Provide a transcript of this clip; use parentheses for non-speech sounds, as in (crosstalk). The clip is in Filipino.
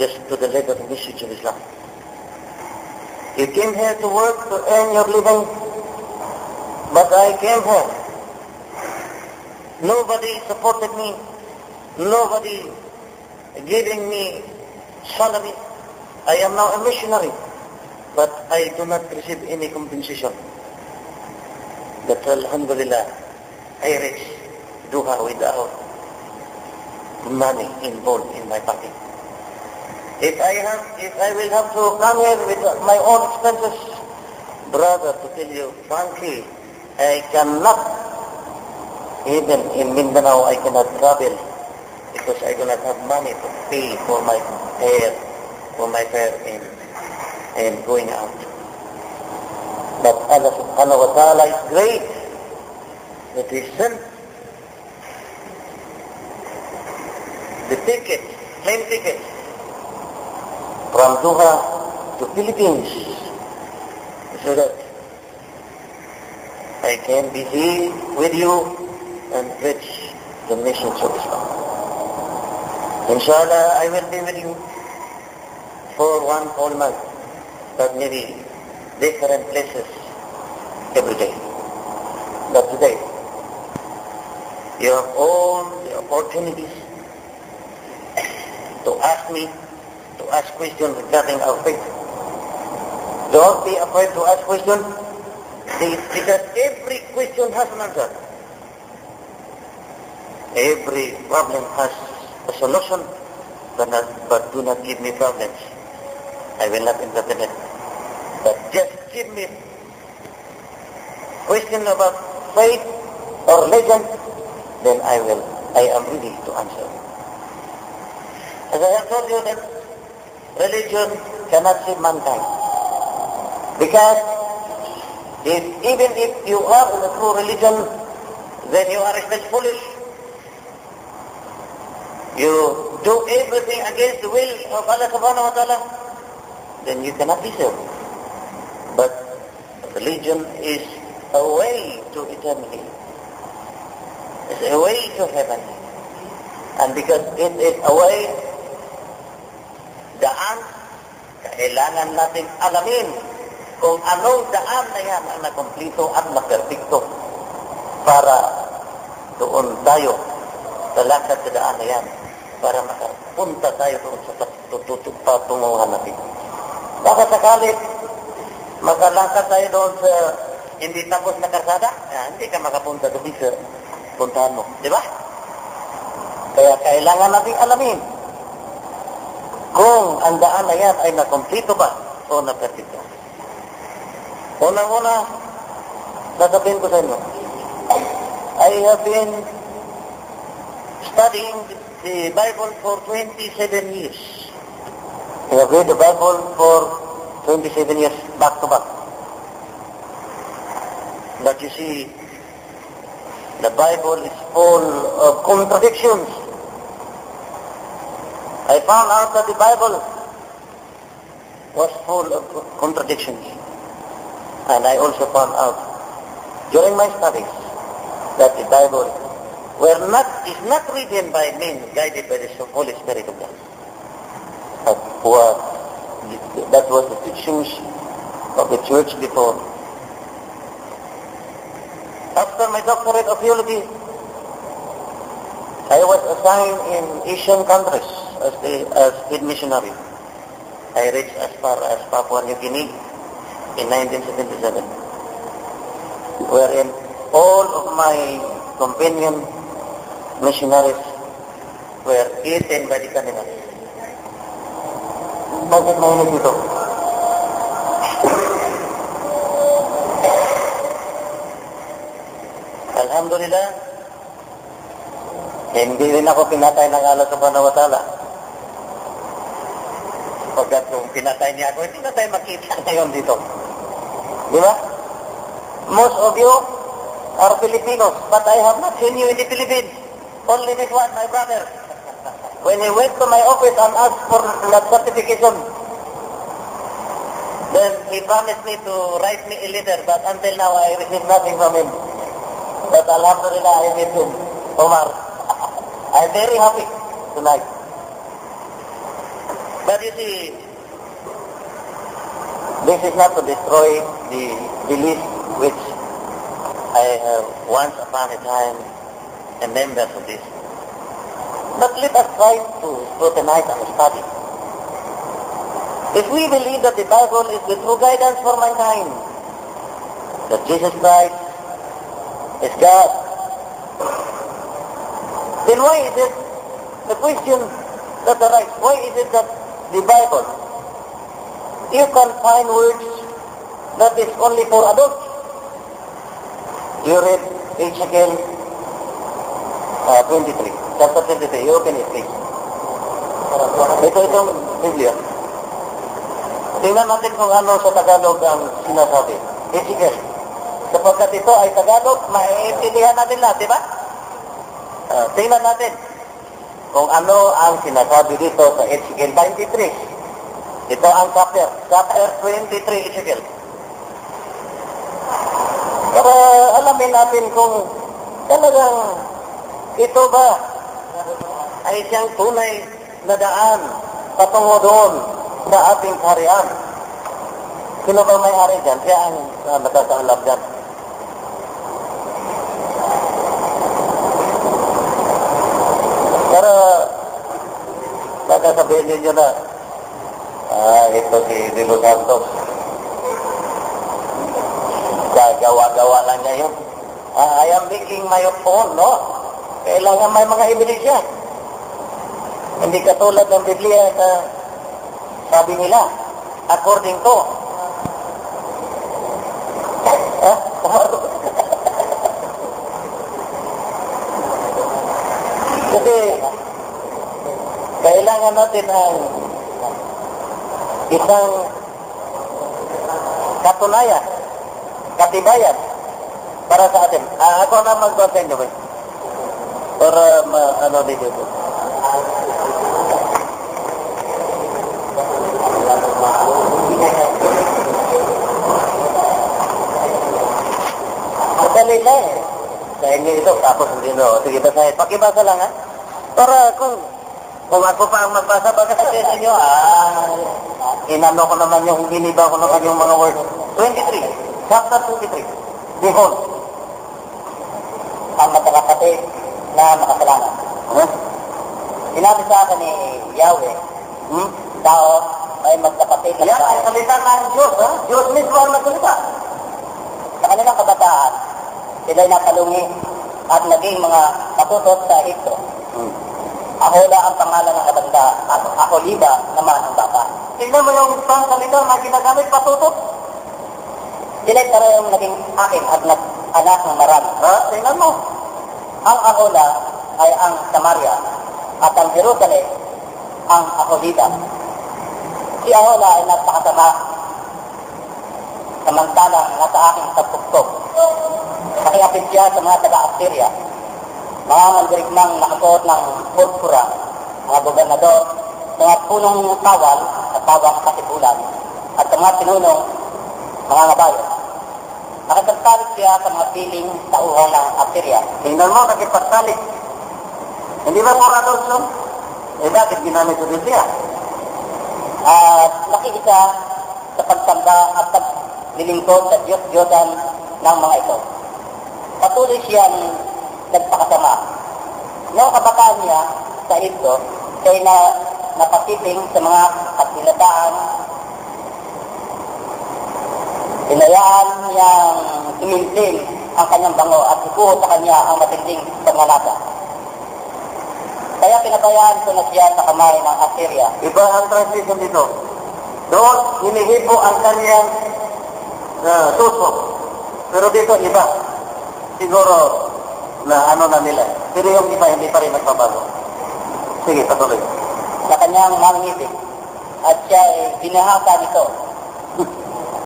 just to deliver the message of Islam. You came here to work to earn your living, but I came here. Nobody supported me. Nobody giving me salary. I am now a missionary, but I do not receive any compensation. But Alhamdulillah, I reach Duha without money involved in my pocket. If I have, if I will have to come here with my own expenses, brother, to tell you frankly, I cannot, even in Mindanao, I cannot travel because I do not have money to pay for my fare, for my fare in, in going out. But Allah subhanahu wa ta'ala is great that He sent the ticket, plane ticket, from Doha to Philippines so that I can be here with you and preach the message of Islam. Inshallah, I will be with you for one whole month, but maybe different places every day. But today, you have all the opportunities to ask me to ask questions regarding our faith. Don't be afraid to ask questions because every question has an answer. Every problem has a solution, but, not, but do not give me problems. I will not entertain it. But just give me question about faith or religion, then I will, I am ready to answer. As I have told you that religion cannot save mankind. Because if, even if you are in a true religion, then you are still foolish. You do everything against the will of Allah subhanahu wa ta'ala, then you cannot be saved. But religion is a way to eternity. It's a way to heaven. And because it is a way daan, kailangan natin alamin kung anong daan na yan ang nakumplito at naperfecto para doon tayo sa lakad sa daan na yan para makapunta tayo doon sa patunguhan natin. Baka sakali makalakad tayo doon sa hindi tapos na karsada, ah, hindi ka makapunta doon sa puntahan mo. Di ba? Kaya kailangan natin alamin kung ang daan na yan ay nakomplito ba o naperfecto. Unang-una, sasabihin ko sa inyo, I have been studying the Bible for 27 years. I have read the Bible for 27 years, back to back. But you see, the Bible is full of contradictions. I found out that the Bible was full of contradictions. And I also found out during my studies that the Bible were not, is not written by men guided by the Holy Spirit of God. That was, that was the teachings of the church before. After my doctorate of theology, I was assigned in Asian countries as the as head missionary. I reached as far as Papua New Guinea in 1977, wherein all of my companion missionaries were eaten by the cannibals. Bakit mainit ito? Alhamdulillah, hindi rin ako pinatay ng Allah subhanahu wa ta'ala. Pagkat kung pinatay niya ako, hindi na tayo makita ngayon dito. Di ba? Most of you are Filipinos, but I have not seen you in the Philippines. Only this one, my brother. (laughs) When he went to my office and asked for that certification, then he promised me to write me a letter, but until now I received nothing from him. But Alhamdulillah, I met him, Omar. (laughs) I'm very happy tonight. But you see, this is not to destroy the belief which I have once upon a time a member of this. But let us try to scrutinize and study. If we believe that the Bible is the true guidance for mankind, that Jesus Christ is God, then why is it, the question that arises, why is it that the Bible, you can find words that is only for adults? You read Ezekiel uh, 23, chapter 23, you open it please. Ito itong Biblia. Tingnan natin kung ano sa Tagalog ang sinasabi. Ezekiel. Sapagkat ito ay Tagalog, maiintindihan natin lahat, di ba? Uh, tingnan natin kung ano ang sinasabi dito sa Ezekiel 23. Ito ang chapter, chapter 23 Ezekiel. Para alamin natin kung talagang ito ba ay siyang tunay na daan patungo doon sa ating harian. Sino ba may hari dyan? Siya ang uh, nakakaalap dyan. Pero, baka sabihin ninyo na, ah, ito si De Los Santos. Gagawa-gawa lang niya yun. Ah, I am making my own, no? Kailangan may mga ebidensya. Hindi katulad ng Biblia na sabi nila, according to. Ah, (laughs) Kasi, kailangan natin ang isang katunayan, katibayan para sa atin. Ah, ako na inyo, boy. Para ma, ano dito. Madali na eh. Sa inyo ito, tapos hindi no. Sige, basahin. Pakibasa lang ha. Para kung kung ako pa ang magbasa baka sa inyo, ah, inano ko naman yung, giniba ko naman yung mga words. 23, chapter 23. Behold, ang magkakapatid na makasalanan. huh? Sinabi sa akin ni Yahweh, Hmm? tao ay magkapatid na Yan ay salita ng Diyos, ha? Diyos mismo ang nagsalita. Sa kanilang kabataan, sila'y napalungi at naging mga katutot sa Egypto. Hmm. Ahola ang pangalan ng katanda at Aholiba naman ang bata. Tingnan mo yung isang salita na ginagamit patutok. Sila'y parehong naging akin at nag-anak ng marami. Ha? Tingnan mo. Ang Ahola ay ang Samaria at ang Jerusalem ang Aholiba. Si Ahola ay napakasama samantalang nasa aking tagpuktok. Nakiapit siya sa mga taga-Assyria. Mga mandirigmang nakasuot ng purpura, mga gobernador, mga punong tawal at tawang katipulan, at sa mga pinunong mga ngabayo. Nakagagtalit siya sa mga piling tauhan ng Assyria. Tingnan mo, nakipagtalik. Hindi ba for adoption? Eh, bakit ginamit sa Biblia? At nakikita sa pagsamba at paglilingkod sa Diyos-Diyosan ng mga ito. Patuloy siyang nagpakasama. Noong kabataan niya sa ito, siya na napasiting sa mga katilataan. Inayaan niyang imintin ang kanyang bango at ikuho sa kanya ang matinding pangalata. Kaya pinabayaan ko na siya sa kamay ng Assyria Iba ang translation dito. Doon, hinihipo ang kanyang uh, tuso. Pero dito, iba. Siguro, na ano na nila. Pero yung iba, hindi pa rin nagbabago. Sige, patuloy. sa kanyang mga ngipin at siya ay binahaka nito